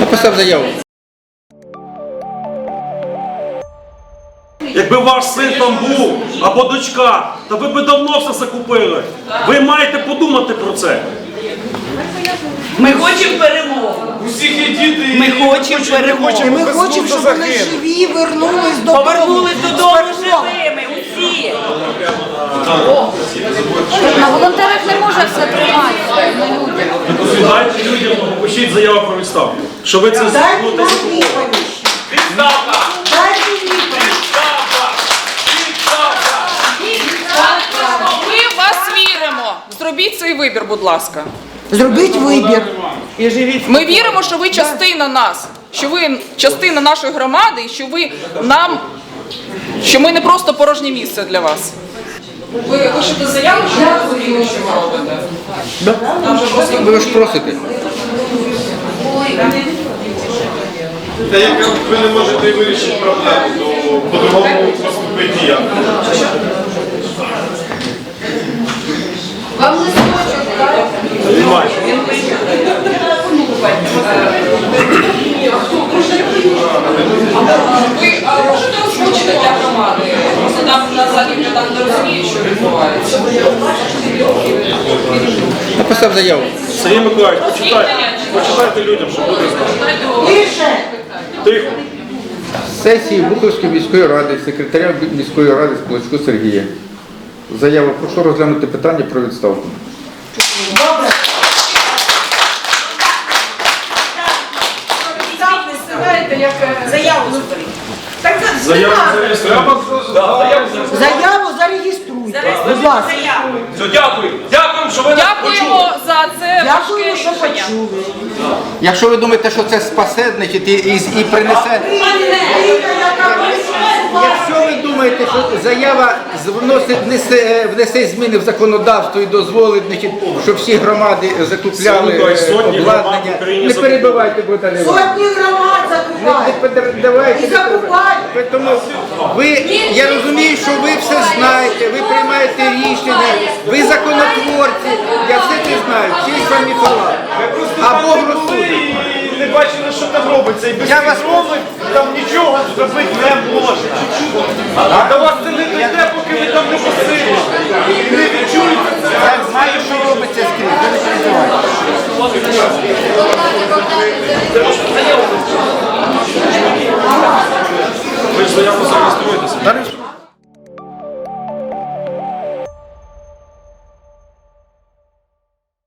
Написав заяву. Якби ваш син там був або дочка, то ви б давно все закупили. Ви маєте подумати про це. Ми хочемо перемогу. Усіх є діти. Ми хочемо перемоги. Ми хочемо, щоб вони живі вернулись додому. Повернулись додому живими. Усі. На волонтерах не може все тримати. Дайте людям, напишіть заяву про відставку. Що ви це Дайте нам відповідь. Відставка! Дайте відповідь. Відставка! Відставка! Ми в вас віримо. Зробіть свій вибір, будь ласка. Зробіть вибір. І живіть. Ми віримо, що ви частина нас, що ви частина нашої громади, і що ви нам, що ми не просто порожнє місце для вас. Ви пишете заяву, що ви розумієте, що ви робите? Ви ж просите. Та як ви не можете вирішити проблему, то по-другому поступить ніяк. Вам листочок, так? Ви а, можете озвучити для там задній так не розуміють, що відбувається. Написав заяву. Сергій Миколаївич, почитайте, почитайте людям, що буде. Тише. Тихо. Сесії Буховської міської ради, секретаря міської ради Сполочку Сергія. Заява. Прошу розглянути питання про відставку. Добре. Заяву зробіть. Заяву зареєструвати. Заяву зареєструйте. Будь ласка. Все, дякую. Дякую, що ви нас почули. Дякуємо за це важке Дякую, що рішення. почули. Якщо ви думаєте, що це спасе, значить і, і, і принесе. Якщо ви думаєте, що заява з- вносить, внесе, внесе зміни в законодавство і дозволить, значить, щоб всі громади закупляли Сьогодні е, сотні громад в обладнання, Україні не закупили. перебивайте, Богдан Іванович. Сотні громад. І закупають. Тому ви, я розумію, що ви все знаєте, ви приймаєте рішення, ви законотворці, я все це знаю, честь вам і. А Бог розсудить. не бачили, що там робиться. І без Я вас- контролю там нічого зробити не може. А до